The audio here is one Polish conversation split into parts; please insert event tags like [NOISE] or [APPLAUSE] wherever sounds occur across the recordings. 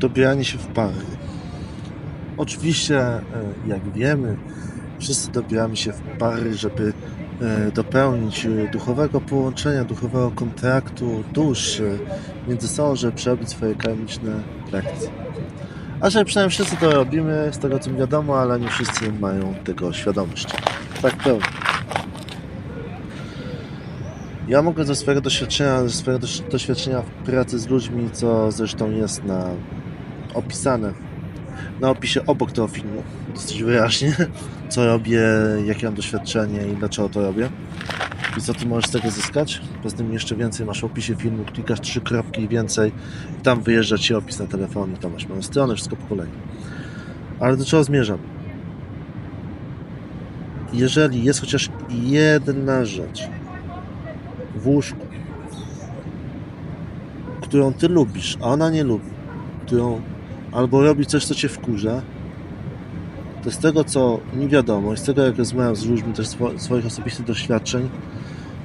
dobieranie się w pary. Oczywiście, e, jak wiemy, wszyscy dobieramy się w pary, żeby e, dopełnić e, duchowego połączenia, duchowego kontraktu dusz między sobą, żeby przerobić swoje karmiczne lekcje. A że przynajmniej wszyscy to robimy, z tego co mi wiadomo, ale nie wszyscy mają tego świadomość. Tak pełno. Ja mogę ze swojego doświadczenia, ze swojego doś- doświadczenia w pracy z ludźmi, co zresztą jest na opisane na opisie obok tego filmu, dosyć wyraźnie, [LAUGHS] co robię, jakie mam doświadczenie i dlaczego to robię. I co ty możesz z tego zyskać? Poza tym jeszcze więcej masz w opisie filmu, klikasz trzy kropki i więcej i tam wyjeżdża ci opis na telefonie, tam masz moją stronę, wszystko po kolei. Ale do czego zmierzam? Jeżeli jest chociaż jedna rzecz w łóżku, którą ty lubisz, a ona nie lubi, którą albo robi coś, co cię wkurza, to z tego, co mi wiadomo, i z tego, jak rozmawiam z ludźmi, też swo- swoich osobistych doświadczeń,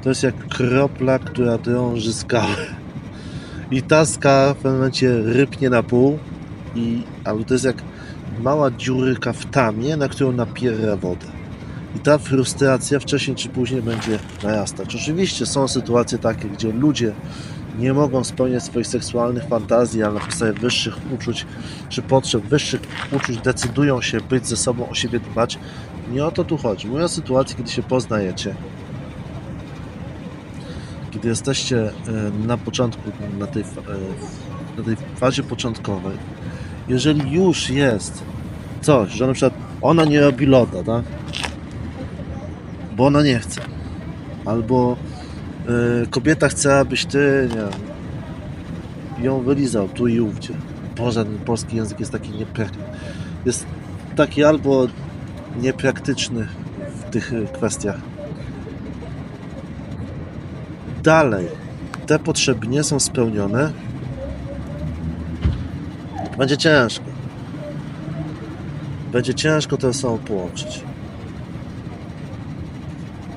to jest jak kropla, która drąży skałę. I ta skała w pewnym momencie rypnie na pół, i, albo to jest jak mała dziurka w tamie, na którą napiera wodę. I ta frustracja wcześniej czy później będzie narastać. Oczywiście są sytuacje takie, gdzie ludzie nie mogą spełniać swoich seksualnych fantazji, ale na podstawie wyższych uczuć czy potrzeb, wyższych uczuć decydują się być ze sobą, o siebie dbać. Nie o to tu chodzi. Mówię o sytuacji, kiedy się poznajecie, kiedy jesteście e, na początku, na tej, e, na tej fazie początkowej. Jeżeli już jest coś, że na przykład ona nie robi loda, tak? Bo ona nie chce. Albo kobieta chce, abyś ty, nie ją wylizał tu i ówdzie. Boże, polski język jest taki niepraktyczny. Jest taki albo niepraktyczny w tych e, kwestiach. Dalej, te potrzeby nie są spełnione. Będzie ciężko. Będzie ciężko to sobą połączyć.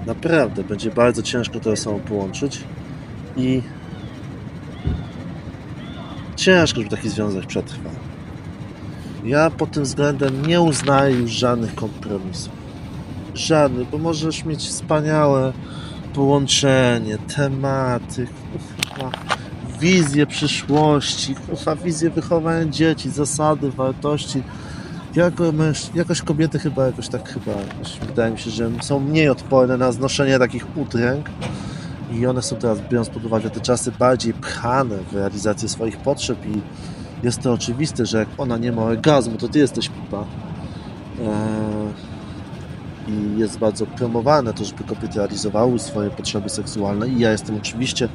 Naprawdę, będzie bardzo ciężko to ze sobą połączyć. I ciężko, żeby taki związek przetrwał. Ja pod tym względem nie uznaję już żadnych kompromisów. Żadnych, bo możesz mieć wspaniałe połączenie, tematy, kurwa, wizję przyszłości, kurwa, wizję wychowania dzieci, zasady, wartości. Jako męż, jakoś kobiety chyba jakoś tak chyba, jakoś wydaje mi się, że są mniej odporne na znoszenie takich udręk i one są teraz, biorąc pod uwagę te czasy, bardziej pchane w realizację swoich potrzeb i jest to oczywiste, że jak ona nie ma orgazmu, to ty jesteś pipa. Eee, I jest bardzo promowane to, żeby kobiety realizowały swoje potrzeby seksualne i ja jestem oczywiście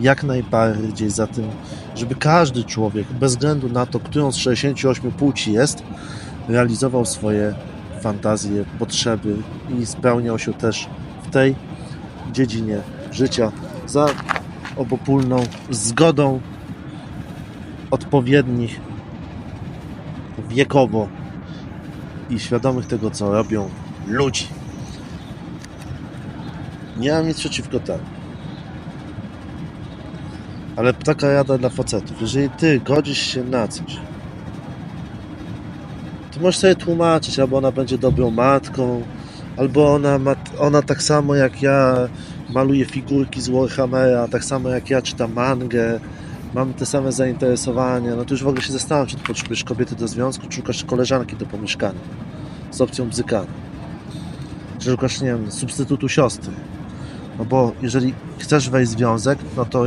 jak najbardziej za tym, żeby każdy człowiek, bez względu na to, którą z 68 płci jest, realizował swoje fantazje, potrzeby i spełniał się też w tej dziedzinie życia za obopólną zgodą odpowiednich wiekowo i świadomych tego, co robią ludzi. Nie mam nic przeciwko temu. Ale taka rada dla facetów. Jeżeli ty godzisz się na coś, możesz sobie tłumaczyć, albo ona będzie dobrą matką, albo ona, ma, ona tak samo jak ja maluje figurki z Warhammera, tak samo jak ja czytam mangę, mamy te same zainteresowania, no to już w ogóle się zastanawiam, czy potrzebujesz kobiety do związku, czy szukasz koleżanki do pomieszkania z opcją bzykania. Czy szukasz, nie wiem, substytutu siostry. No bo jeżeli chcesz wejść w związek, no to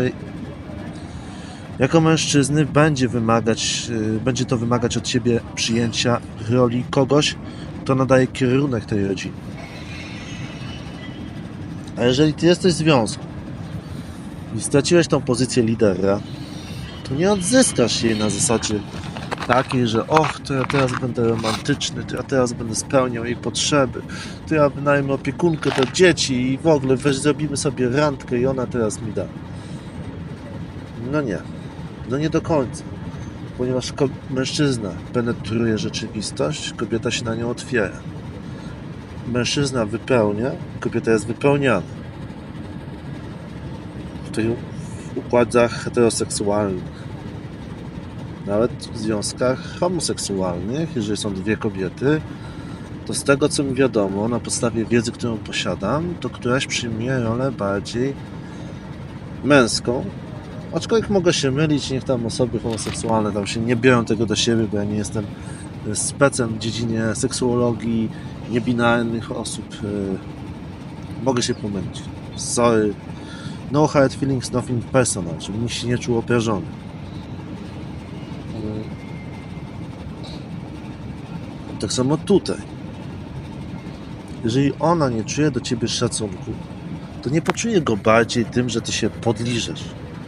jako mężczyzny będzie wymagać, yy, będzie to wymagać od ciebie przyjęcia roli kogoś, kto nadaje kierunek tej rodzinie. A jeżeli ty jesteś w związku i straciłeś tą pozycję lidera, to nie odzyskasz jej na zasadzie takiej, że och, to ja teraz będę romantyczny, to ja teraz będę spełniał jej potrzeby, to ja wynajmę opiekunkę do dzieci i w ogóle weź zrobimy sobie randkę i ona teraz mi da. No nie. No nie do końca. Ponieważ mężczyzna penetruje rzeczywistość, kobieta się na nią otwiera. Mężczyzna wypełnia, kobieta jest wypełniana. W tych układach heteroseksualnych. nawet w związkach homoseksualnych, jeżeli są dwie kobiety, to z tego co mi wiadomo, na podstawie wiedzy, którą posiadam, to któraś przyjmuje rolę bardziej męską. Aczkolwiek mogę się mylić, niech tam osoby homoseksualne tam się nie biorą tego do siebie, bo ja nie jestem specem w dziedzinie seksuologii, niebinarnych osób. Yy, Mogę się pomylić. Sorry. No hard feelings, nothing personal, żeby nikt się nie czuł obrażony. Yy. Tak samo tutaj. Jeżeli ona nie czuje do ciebie szacunku, to nie poczuje go bardziej tym, że ty się podliżesz.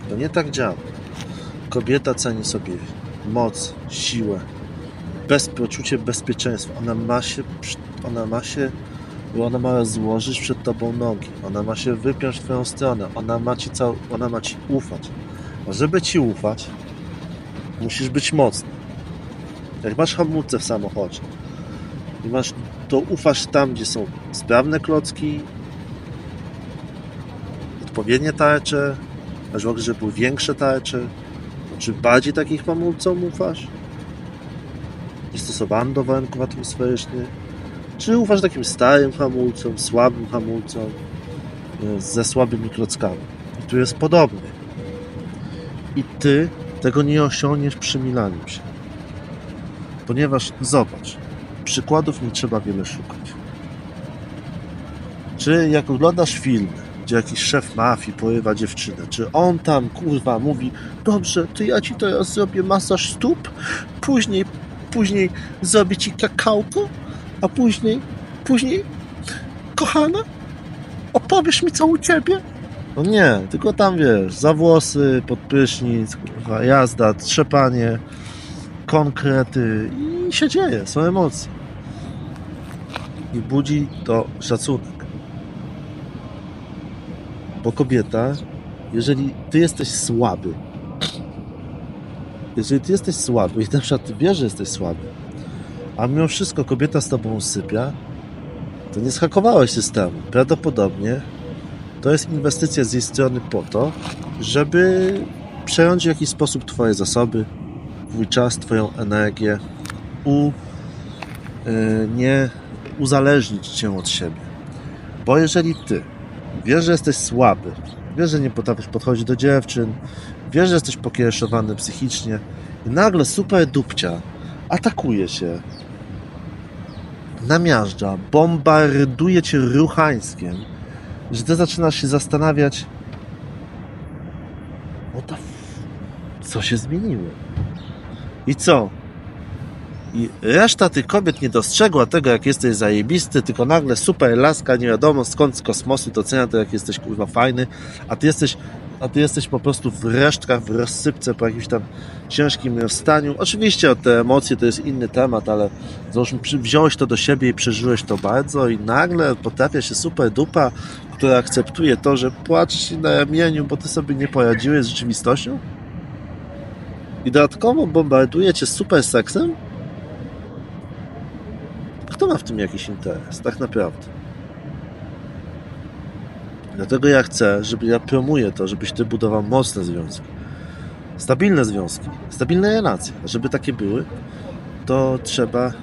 To nie tak działa. Kobieta ceni sobie moc, siłę, bez poczucie bezpieczeństwa. Ona ma się, ona ma się, ona ma złożyć przed tobą nogi. Ona ma się wypiąć w twoją stronę. Ona ma ci, cał, ona ma ci ufać. A żeby ci ufać, musisz być mocny. Jak masz hamulce w samochodzie i masz, to ufasz tam, gdzie są sprawne klocki, odpowiednie tarcze, masz ogóle, żeby były większe tarcze, czy bardziej takich hamulcom ufasz? Niestosowany do warunków atmosferycznych? Czy ufasz takim starym hamulcom, słabym hamulcom, e, ze słabymi klockami? I tu jest podobnie. I ty tego nie osiągniesz przemilaniem się. Ponieważ, zobacz, przykładów nie trzeba wiele szukać. Czy jak oglądasz film, gdzie jakiś szef mafii porywa dziewczynę, czy on tam, kurwa, mówi dobrze, to ja ci teraz zrobię masaż stóp, później, później zrobię ci kakałko, a później, później, kochana, opowiesz mi co u ciebie? No nie, tylko tam wiesz, za włosy, pod kurwa, jazda, trzepanie, konkrety i się dzieje, są emocje. I budzi to szacunek. Bo kobieta, jeżeli ty jesteś słaby, jeżeli ty jesteś słaby i na przykład ty wiesz, że jesteś słaby, a mimo wszystko kobieta z tobą sypia, to nie schakowałeś systemu. Prawdopodobnie to jest inwestycja z jej strony po to, żeby przejąć w jakiś sposób twoje zasoby, twój czas, twoją energię, u, y, nie uzależnić cię od siebie. Bo jeżeli ty wiesz, że jesteś słaby, wiesz, że nie potrafisz podchodzić do dziewczyn, wiesz, że jesteś pokiereszowany psychicznie i nagle super dupcia atakuje się, namiażdża, bombarduje cię ruchańskiem, że ty zaczynasz się zastanawiać what the f... co się zmieniło? I co? I reszta tych kobiet nie dostrzegła tego, jak jesteś zajebisty, tylko nagle super laska, nie wiadomo skąd z kosmosu to cenia to, jak jesteś kurwa fajny, a ty jesteś, a ty jesteś po prostu w resztkach, w rozsypce po jakimś tam ciężkim rozstaniu. Oczywiście te emocje to jest inny temat, ale załóżmy, wziąłeś to do siebie i przeżyłeś to bardzo i nagle potrafia się super dupa, która akceptuje to, że płacze ci na ramieniu, bo ty sobie nie poradziłeś z rzeczywistością i dodatkowo bombarduje cię super seksem? Kto ma w tym jakiś interes, tak naprawdę? Dlatego ja chcę, żeby ja promuję to, żebyś ty budował mocne związki. Stabilne związki, stabilne relacje. A żeby takie były, to trzeba y,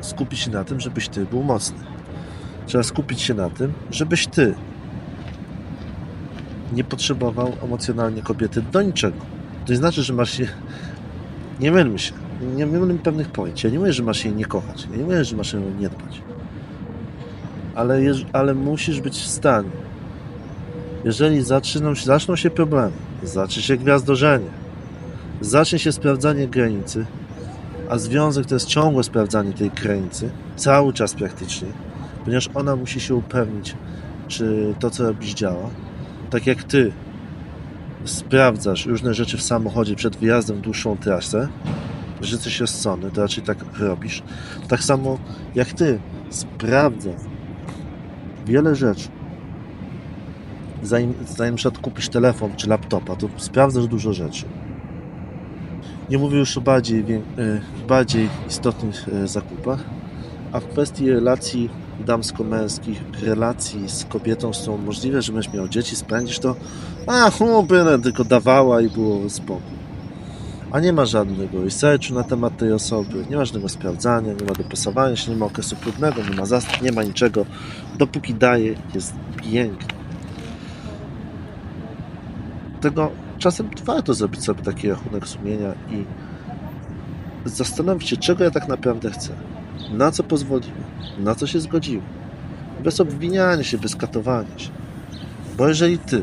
skupić się na tym, żebyś ty był mocny. Trzeba skupić się na tym, żebyś ty nie potrzebował emocjonalnie kobiety do niczego. To nie znaczy, że masz się. Nie mylmy się. Nie mylmy pewnych pojęć. Ja nie mówię, że masz jej nie kochać. Ja nie mówię, że masz ją nie dbać. Ale, jeż- ale musisz być w stanie. Jeżeli zaczną, się- zaczną się problemy, zacznie się gwiazdorzenie, zacznie się sprawdzanie granicy, a związek to jest ciągłe sprawdzanie tej granicy, cały czas praktycznie, ponieważ ona musi się upewnić, czy to, co robisz, działa. Tak jak ty sprawdzasz różne rzeczy w samochodzie przed wyjazdem w dłuższą trasę, że jesteś rozsądny, to raczej tak robisz. Tak samo jak ty sprawdzasz wiele rzeczy, zanim, zanim przykład kupisz telefon czy laptopa, to sprawdzasz dużo rzeczy. Nie mówię już o bardziej, e, bardziej istotnych e, zakupach, a w kwestii relacji damsko-męskich, relacji z kobietą są możliwe, że będziesz miał dzieci, spędzisz to, a hu, byle tylko dawała i było spokój. A nie ma żadnego researchu na temat tej osoby, nie ma żadnego sprawdzania, nie ma dopasowania się, nie ma okresu próbnego, nie ma zastęp, nie ma niczego. Dopóki daje, jest pięknie. Tego czasem warto zrobić sobie taki rachunek sumienia i zastanowić się, czego ja tak naprawdę chcę. Na co pozwoliłem, na co się zgodziłem. Bez obwiniania się, bez katowania się. Bo jeżeli ty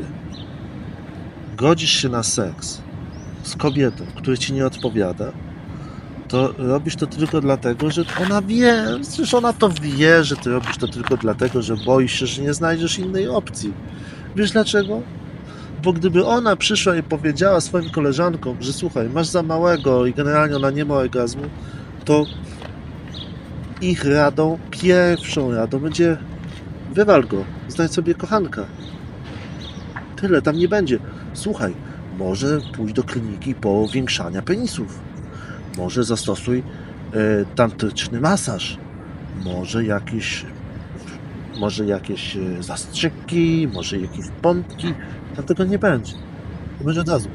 godzisz się na seks z kobietą, która ci nie odpowiada, to robisz to tylko dlatego, że ona wie, przecież ona to wie, że ty robisz to tylko dlatego, że boisz się, że nie znajdziesz innej opcji. Wiesz dlaczego? Bo gdyby ona przyszła i powiedziała swoim koleżankom, że słuchaj, masz za małego i generalnie ona nie ma orgazmu, to ich radą, pierwszą radą będzie wywal go, znajdź sobie kochanka. Tyle, tam nie będzie. Słuchaj, może pójść do kliniki powiększania penisów. Może zastosuj e, tantryczny masaż. Może jakieś może jakieś e, zastrzyki, może jakieś pompki. Tam tego nie będzie. To będzie od razu.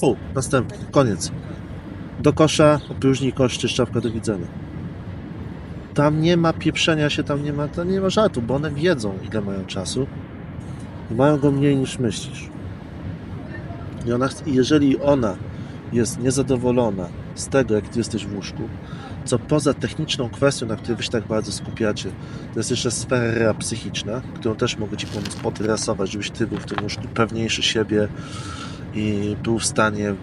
Fu, następny, koniec. Do kosza, opróżnij kosz, czy szczapka do widzenia. Tam nie ma pieprzenia się, tam nie ma, tam nie ma żartu, bo one wiedzą, ile mają czasu i mają go mniej niż myślisz. I ona, i jeżeli ona jest niezadowolona z tego, jak ty jesteś w łóżku, co poza techniczną kwestią, na której wy się tak bardzo skupiacie, to jest jeszcze sfera psychiczna, którą też mogę ci pomóc podresować, żebyś ty był w tym łóżku pewniejszy siebie i był w stanie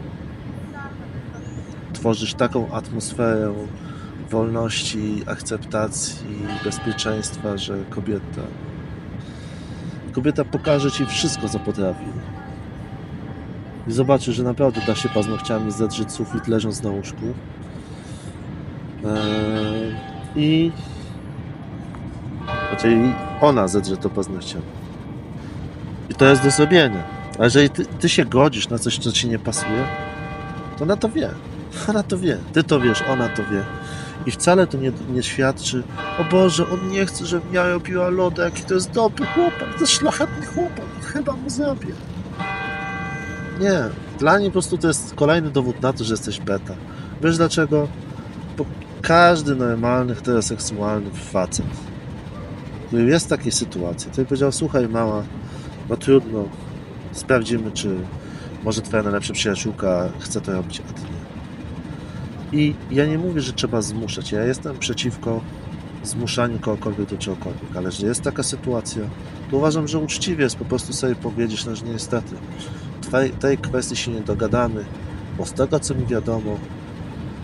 tworzyć taką atmosferę wolności, akceptacji, bezpieczeństwa, że kobieta kobieta pokaże ci wszystko, co potrafi. I zobaczy, że naprawdę da się paznokciami zedrzeć sufit leżąc na łóżku. Eee, I znaczy ona zedrze to paznokciami. I to jest do zrobienia. A jeżeli ty, ty się godzisz na coś, co ci nie pasuje, to ona to wie. [LAUGHS] Ona to wie. Ty to wiesz, ona to wie. I wcale to nie, nie świadczy, o Boże, on nie chce, żebym ja robiła lodę, jaki to jest dobry chłopak, to jest szlachetny chłopak, chyba mu zrobię. Nie, dla niej po prostu to jest kolejny dowód na to, że jesteś beta. Wiesz dlaczego? Bo każdy normalny, heteroseksualny facet, który jest w takiej sytuacji, to powiedział, słuchaj mała, no trudno, sprawdzimy, czy może twoja najlepsza przyjaciółka chce to robić, a ty nie. I ja nie mówię, że trzeba zmuszać. Ja jestem przeciwko zmuszaniu kogokolwiek do czegokolwiek, ale że jest taka sytuacja, to uważam, że uczciwie jest po prostu sobie powiedzieć, no, że niestety tej, tej kwestii się nie dogadamy, bo z tego, co mi wiadomo,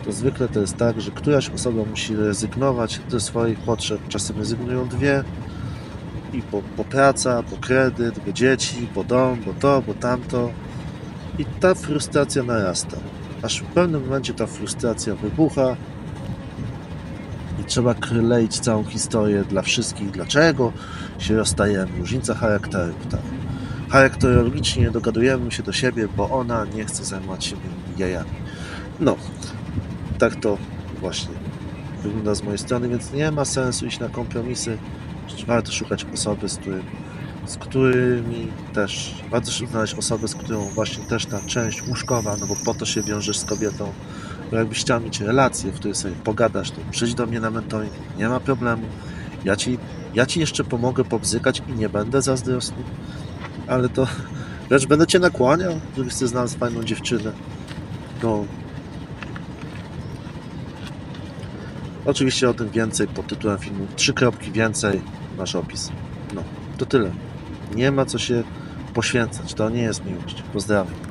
to zwykle to jest tak, że któraś osoba musi rezygnować ze swoich potrzeb. Czasem rezygnują dwie i po, po praca, po kredyt, bo dzieci, bo dom, bo to, bo tamto. I ta frustracja narasta aż w pewnym momencie ta frustracja wybucha i trzeba kleić całą historię dla wszystkich, dlaczego się rozstajemy, różnica charakterów, tak. Charakterologicznie nie dogadujemy się do siebie, bo ona nie chce zajmować się moimi jajami. No, tak to właśnie wygląda z mojej strony, więc nie ma sensu iść na kompromisy. Warto szukać osoby, z którym z którymi też warto znaleźć osobę, z którą właśnie też ta część łóżkowa, no bo po to się wiążesz z kobietą. Bo jakbyś chciał mieć relację, w której sobie pogadasz, to przyjdź do mnie na mentoring, nie ma problemu. Ja ci, ja ci jeszcze pomogę pobzykać i nie będę zazdrosny, ale to lecz będę cię nakłaniał, żebyś sobie znalazł fajną dziewczynę. No. Oczywiście o tym więcej pod tytułem filmu Trzy kropki więcej, masz opis. No, to tyle. Nie ma co się poświęcać. To nie jest miłość. Pozdrawiam.